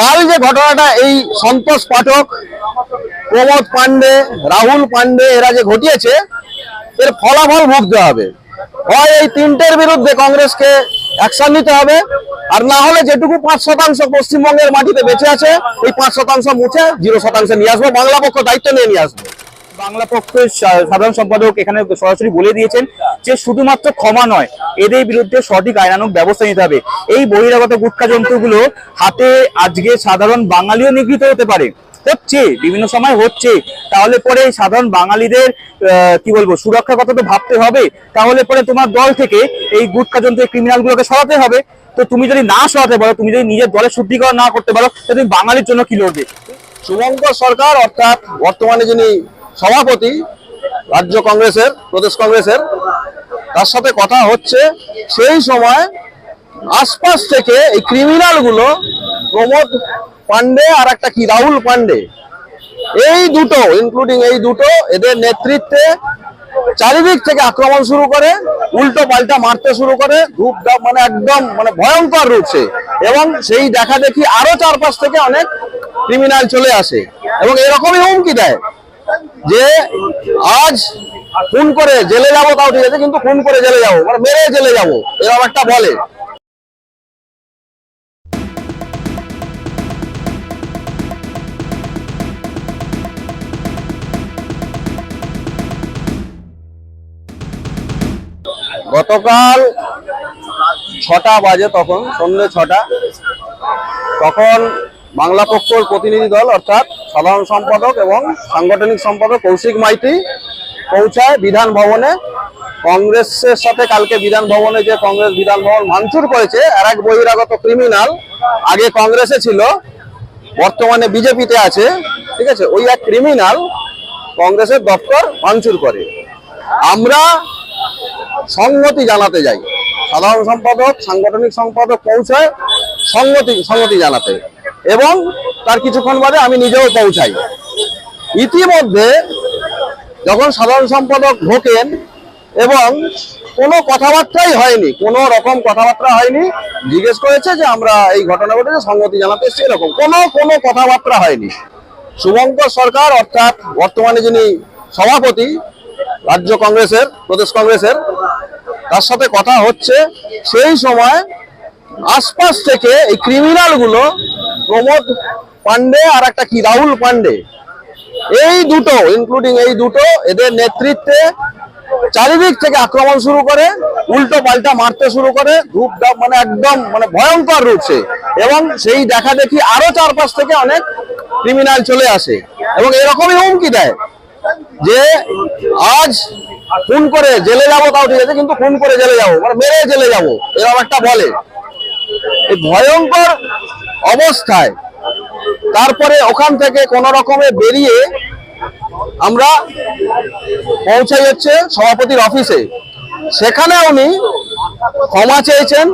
কাল যে ঘটনাটা, এই সন্তোষ পাঠক, প্রমোদ পান্ডে রাহুল পান্ডে এরা যে ঘটিয়েছে, এর ফলাফল ভুগতে হবে। হয় এই তিনটের বিরুদ্ধে কংগ্রেসকে অ্যাকশন নিতে হবে, আর না হলে যেটুকু পাঁচ শতাংশ পশ্চিমবঙ্গের মাটিতে বেঁচে আছে ওই পাঁচ শতাংশ মুছে, জিরো শতাংশে নিয়ে আসব। বাংলা পক্ষ দায়িত্ব নিয়ে নিয়ে আসব। বাংলা পক্ষের সাধারণ সম্পাদক এখানে সরাসরি বলে দিয়েছেন যে শুধুমাত্র ক্ষমা নয়, এদের বিরুদ্ধে সঠিক আইনানুক ব্যবস্থা নিতে হবে। এই বহিরাগত গুটখা জন্তুগুলো হাতে আজকে সাধারণ বাঙালিও নিগৃহীত হতে পারে। হচ্ছে, বিভিন্ন সময় হচ্ছে। তাহলে পরে সাধারণ বাঙালিদের কি বলব, সুরক্ষার কথা তো ভাবতে হবে। তাহলে পরে তোমার দল থেকে এই গুটখা ক্রিমিনাল গুলোকে সরাতে হবে। তো তুমি যদি না সরাতে পারো, তুমি যদি নিজের দলের শুদ্ধিকরণ না করতে পারো, তাহলে তুমি বাঙালির জন্য কি লড়বে? শুভঙ্কর সরকার, অর্থাৎ বর্তমানে যিনি সভাপতি রাজ্য কংগ্রেসের, প্রদেশ কংগ্রেসের। তার সাথে কথা হচ্ছে সেই সময় আশপাশ থেকে এই ক্রিমিনালগুলো প্রমোদ পান্ডে আর একটা কি, রাহুল পান্ডে এই দুটো ইনক্লুডিং এই দুটো, এদের নেতৃত্বে চারিদিক থেকে আক্রমণ শুরু করে, উল্টো পাল্টা মারতে শুরু করে, ধূপ ধাপ মানে একদম মানে ভয়ঙ্কর রূপছে এবং সেই দেখা দেখি আরও চারপাশ থেকে অনেক ক্রিমিনাল চলে আসে। এবং এরকমই হুমকি দেয়। যে আজ খুন করে জেলে যাব তাও ঠিক আছে কিন্তু খুন করে জেলে যাব মানে মেরে জেলে যাব, এরকম একটা বলে। গতকাল ছটা বাজে তখন, সন্ধ্যে ছটা, তখন বাংলা পক্ষর প্রতিনিধি দল, অর্থাৎ সাধারণ সম্পাদক এবং সাংগঠনিক সম্পাদক কৌশিক মাইতি পৌঁছায় বিধান ভবনে। কংগ্রেসের সাথে কালকে বিধান ভবনে যে কংগ্রেস বিধান ভবন ভাঙচুর করেছে আর এক বহিরাগত ক্রিমিনাল আগে কংগ্রেসে ছিল, বর্তমানে বিজেপিতে আছে, ঠিক আছে? ওই এক ক্রিমিনাল কংগ্রেসের দপ্তর ভাঙচুর করে। আমরা সংহতি জানাতে যাই। সাধারণ সম্পাদক, সাংগঠনিক সম্পাদক পৌঁছায় সংগতি সংগতি জানাতে। এবং তার কিছুক্ষণ বাদে আমি নিজেও পৌঁছাই ইতিমধ্যে যখন সাধারণ সম্পাদক ঢোকেন এবং কোনো কথাবার্তাই হয়নি, কোনো রকম কথাবার্তা হয়নি, জিজ্ঞেস করেছে যে আমরা এই ঘটনা ঘটেছে সংগতি জানাতে এসেছি, এরকম কোনো কোনো কথাবার্তা হয়নি। শুভঙ্কর সরকার অর্থাৎ বর্তমানে যিনি সভাপতি, রাজ্য কংগ্রেসের, প্রদেশ কংগ্রেসের, তার সাথে কথা হচ্ছে, সেই সময় আশপাশ থেকে এই ক্রিমিনালগুলো প্রমোদ পান্ডে আর একটা কি, রাহুল পান্ডে এই দুটো ইনক্লুডিং এই দুটো, এদের নেতৃত্বে চারিদিক থেকে আক্রমণ শুরু করে, উল্টো পাল্টা মারতে শুরু করে ধূপ ধাপ মানে একদম মানে ভয়ঙ্কর রূপছে এবং সেই দেখা দেখি আরও চারপাশ থেকে অনেক ক্রিমিনাল চলে আসে। এবং এরকমই হুমকি দেয় যে, আজ খুন করে জেলে যাব তাও ঠিক আছে, কিন্তু খুন করে জেলে যাব মানে মেরে জেলে যাব এরকম একটা বলে। এই ভয়ঙ্কর অবস্থায়। তারপরে ওখান থেকে কোন রকমে বেরিয়ে আমরা পৌঁছাই হচ্ছে সভাপতির অফিসে। সেখানে উনি ক্ষমা চেয়েছেন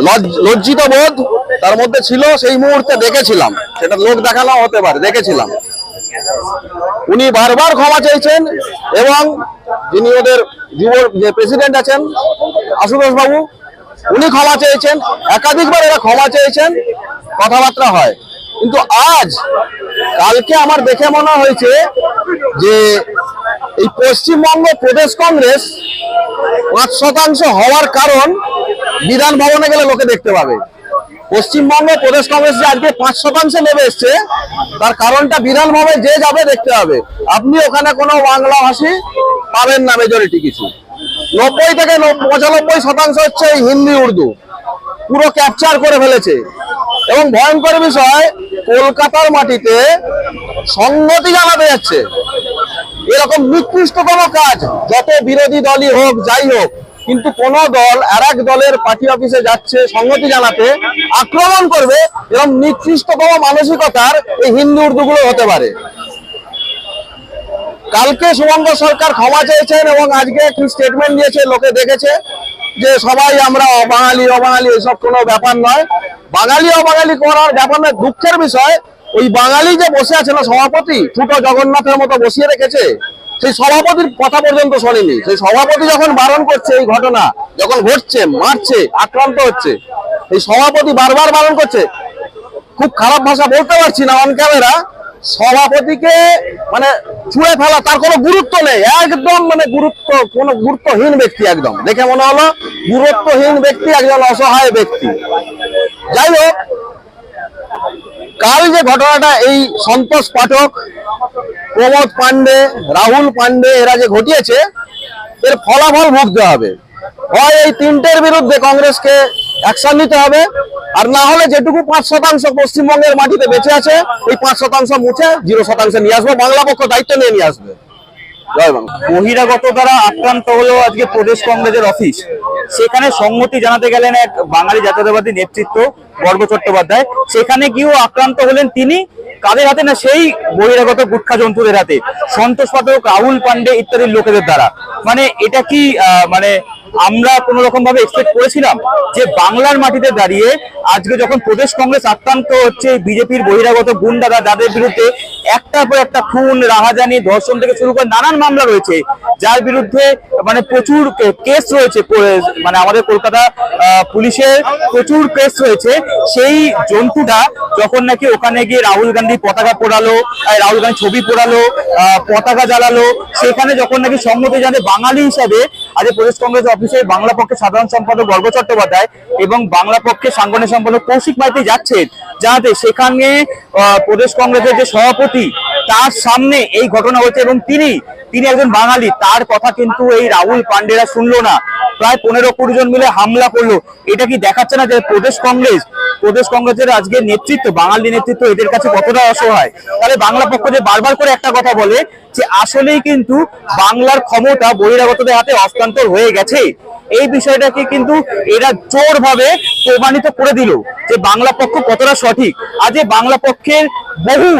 লজ- লজ্জিত বোধ তার মধ্যে ছিল, সেই মুহূর্তে দেখেছিলাম। সেটা লোক দেখানো হতে পারে, দেখেছিলাম। উনি বারবার ক্ষমা চেয়েছেন এবং যিনি ওদের যুব যে প্রেসিডেন্ট আছেন, আশুতোষ বাবু উনি ক্ষমা চেয়েছেন, একাধিকবার এরা ক্ষমা চেয়েছেন, কথাবার্তা হয়। কিন্তু আজ, কালকে আমার দেখে মনে হয়েছে যে এই পশ্চিমবঙ্গ প্রদেশ কংগ্রেস পাঁচ শতাংশ হওয়ার কারণ বিধান ভবনে গেলে লোকে দেখতে পাবে। পশ্চিমবঙ্গ প্রদেশ কংগ্রেস যে আজকে পাঁচ শতাংশে নেমে এসছে, তার কারণটা বিধান ভবনে যে যাবে দেখতে হবে। আপনি ওখানে কোনো বাংলা ভাষী পাবেন না মেজরিটি কিছু। নব্বই থেকে নব- পঁচানব্বই শতাংশ হচ্ছে হিন্দি, উর্দু। পুরো ক্যাপচার করে ফেলেছে। এবং ভয়ঙ্কর বিষয়, কলকাতার মাটিতে সংগতি জানাতে যাচ্ছে। এরকম নিকৃষ্টতম কাজ, যত বিরোধী দলই হোক, যাই হোক, কিন্তু কোন দল, আর এক দলের পার্টি অফিসে যাচ্ছে সংগতি জানাতে, আক্রমণ করবে, এরকম নিকৃষ্টতম মানসিকতার এই হিন্দু, উর্দুগুলো হতে পারে। কালকে শুভঙ্কর সরকার ক্ষমা চেয়েছেন এবং আজকে একটি স্টেটমেন্ট দিয়েছে, লোকে দেখেছে যে সবাই আমরা অবাঙালি অবাঙালি এসব কোনো ব্যাপার নয়। বাঙালি, অবাঙালি করার ব্যাপার নয়, দুঃখের বিষয়, ওই বাঙালি যে বসে আছে না, সভাপতি ছোট জগন্নাথের মতো বসিয়ে রেখেছে, সেই সভাপতির কথা পর্যন্ত শোনেনি। সেই সভাপতি যখন বারণ করছে এই ঘটনা, যখন ঘটছে, মারছে, আক্রান্ত হচ্ছে এই সভাপতি বারবার বারণ করছে। খুব খারাপ ভাষা বলতে পারছি না অন ক্যামেরা সভাপতিকে মানে ছুঁড়ে ফেলা, তার কোনো গুরুত্ব নেই। একদম মানে গুরুত্ব, কোনো গুরুত্বহীন ব্যক্তি একদম। দেখে মনে হলো, গুরুত্বহীন ব্যক্তি একজন অসহায় ব্যক্তি। যাই হোক, কাল যে ঘটনাটা, এই সন্তোষ পাঠক, প্রমোদ পান্ডে রাহুল পান্ডে এরা যে ঘটিয়েছে, এর ফলাফল ভুগতে হবে। হয় এই তিনটের বিরুদ্ধে কংগ্রেসকে অ্যাকশন নিতে হবে। আর না হলে যেটুকু পাঁচ শতাংশ পশ্চিমবঙ্গের মাটিতে বেঁচে আছে এই পাঁচ শতাংশ মুছে জিরো শতাংশে নিয়ে আসব, বাংলা পক্ষ দায়িত্ব নিয়ে নিয়ে আসবে। বহিরাগত দ্বারা আক্রান্ত হলো আজকে প্রদেশ কংগ্রেসের অফিস। সেখানে সম্মতি জানাতে গেলেন এক বাঙালি জাতীয়তাবাদী নেতৃত্ব, বর্গ চট্টোপাধ্যায়। সেখানে গিয়েও আক্রান্ত হলেন তিনি। কাদের হাতে না সেই বহিরাগত গুটখা জন্তুদের হাতে? সন্তোষ পাঠক, রাহুল পান্ডে ইত্যাদি লোকেদের দ্বারা। মানে এটা কি মানে আমরা কোন রকম ভাবে এক্সপেক্ট করেছিলাম যে বাংলার মাটিতে দাঁড়িয়ে আজকে যখন প্রদেশ কংগ্রেস আক্রান্ত হচ্ছে, বিজেপির বহিরাগত গুন্ডারা যাদের বিরুদ্ধে একটার পর একটা খুন, রাহাজানি, ধর্ষণ থেকে শুরু করে নানান মামলা রয়েছে, যার বিরুদ্ধে মানে প্রচুর কেস রয়েছে মানে আমাদের কলকাতা পুলিশের প্রচুর কেস রয়েছে। সেই জন্তুটা যখন নাকি ওখানে গিয়ে রাহুল গান্ধী পতাকা পোড়ালো রাহুল গান্ধী ছবি পোড়ালো পতাকা জ্বালালো, সেখানে যখন নাকি সম্মতি জানে বাঙালি হিসাবে আজ প্রদেশ কংগ্রেস অফিসে বাংলা পক্ষে সাধারণ সম্পাদক বর্গ চট্টোপাধ্যায় এবং বাংলা পক্ষে সাংগঠনিক সম্পাদক কৌশিক মাইতি যাচ্ছেন। যাতে সেখানে প্রদেশ কংগ্রেসের যে সভাপতি তার সামনে এই ঘটনা হচ্ছে এবং তিনি তিনি একজন বাঙালি, তার কথা কিন্তু এই রাহুল পান্ডেরা শুনলো না। প্রায় পনেরো কুড়ি জন মিলে হামলা করল। এটা কি দেখাচ্ছে না যে প্রদেশ কংগ্রেস? প্রদেশ কংগ্রেসের আজকে নেতৃত্ব, বাঙালি নেতৃত্ব এদের কাছে কতটা অসহায়? তাহলে বাংলা পক্ষ যে বারবার করে একটা কথা বলে যে আসলেই কিন্তু বাংলার ক্ষমতা বহিরাগতদের হাতে হস্তান্তর হয়ে গেছে। এই বিষয়টাকে কিন্তু এরা জোর ভাবে প্রমাণিত করে দিল যে বাংলা পক্ষ কতটা সঠিক। আজ বাংলা পক্ষের বহু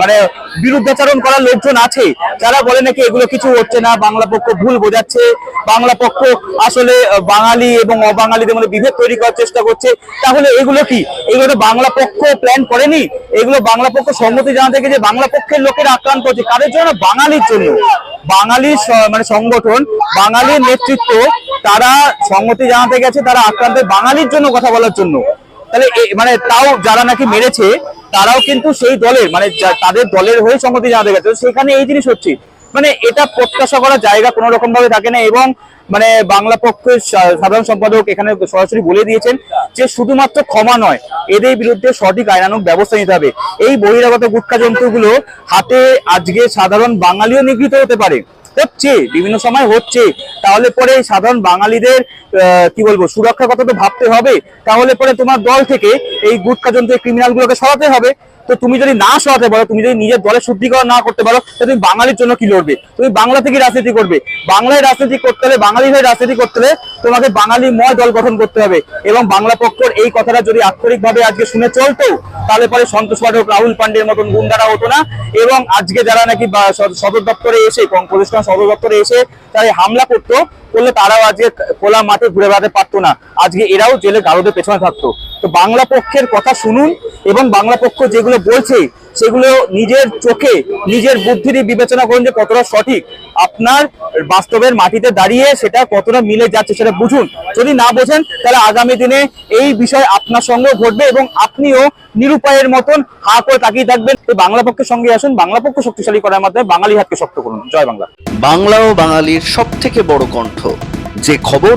মানে বিরুদ্ধাচরণ করার লোকজন আছে, যারা বলে নাকি এগুলো কিছু হচ্ছে না, বাংলা পক্ষ ভুল বোঝাচ্ছে, বাংলা পক্ষ আসলে বাঙালি এবং অবাঙালিদের মধ্যে বিভেদ তৈরি করার চেষ্টা করছে। তাহলে এগুলো কি? এগুলো তো বাংলা পক্ষ প্ল্যান করেনি। এগুলো বাংলা পক্ষ সম্মতি জানাতে গিয়ে যে বাংলা পক্ষের লোকেরা আক্রান্ত হচ্ছে, কাদের জন্য? বাঙালির জন্য। বাঙালির মানে সংগঠন, বাঙালির নেতৃত্ব তারা সম্মতি জানাতে গেছে, তারা আক্রান্ত বাঙালির জন্য কথা বলার জন্য। তাহলে মানে তাও যারা নাকি মেরেছে, তারাও কিন্তু সেই দলের মানে তাদের দলের হয়ে সম্মতি জানাতে গেছে। সেখানে এই জিনিস হচ্ছে মানে এটা প্রত্যাশা করার জায়গা কোনো রকম ভাবে থাকে না এবং মানে বাংলা পক্ষের সাধারণ সম্পাদক এখানে সরাসরি বলে দিয়েছেন যে শুধুমাত্র ক্ষমা নয়, এদের বিরুদ্ধে সঠিক আইনানুক ব্যবস্থা নিতে হবে। এই বহিরাগত গুটখা জন্তুগুলো হাতে আজকে সাধারণ বাঙালিও নিগৃহীত হতে পারে। হচ্ছে, বিভিন্ন সময় হচ্ছে। তাহলে পরে সাধারণ বাঙালিদের কি বলব, সুরক্ষার কথা তো ভাবতে হবে। তাহলে পরে তোমার দল থেকে এই গুটখা ক্রিমিনাল গুলোকে সরাতে হবে। তো তুমি যদি না সরাতে পারো, তুমি যদি নিজের দলের শুদ্ধিকরণ না করতে পারো তাহলে তুমি বাঙালির জন্য কি লড়বে? তুমি বাংলা থেকে রাজনীতি করবে। বাংলায় রাজনীতি করতে হলে, বাঙালি হয়ে রাজনীতি করতে হলে তোমাকে বাঙালি ময় দল গঠন করতে হবে। এবং বাংলা পক্ষর এই কথাটা যদি আক্ষরিকভাবে আজকে শুনে চলতো, তাহলে পরে সন্তোষ পাঠক, রাহুল পান্ডের মতন গুন্ডারা হতো না। এবং আজকে যারা নাকি সদর দপ্তরে এসে কংগ্রেস সদর দপ্তরে এসে তারা এই হামলা করতো, করলে তারাও আজকে খোলা মাঠে ঘুরে বেড়াতে পারতো না। আজকে এরাও জেলে গারদের পেছনে থাকতো। তো বাংলা পক্ষের কথা শুনুন এবং বাংলা পক্ষ যেগুলো বলছে, সেগুলো নিজের চোখে, নিজের বুদ্ধি দিয়ে বিবেচনা করুন যে কতটা সঠিক। আপনার বাস্তবের মাটিতে দাঁড়িয়ে সেটা কতটা মিলে যাচ্ছে সেটা বুঝুন। যদি না বোঝেন, তাহলে আগামী দিনে এই বিষয় আপনার সঙ্গেও ঘটবে এবং আপনিও নিরুপায়ের মতন হা করে তাকিয়ে থাকবেন। বাংলা পক্ষের সঙ্গে আসুন, বাংলা পক্ষ শক্তিশালী করার মাধ্যমে বাঙালি হাতকে শক্ত করুন। জয় বাংলা। বাংলা ও বাঙালির সব থেকে বড় কণ্ঠ, যে খবর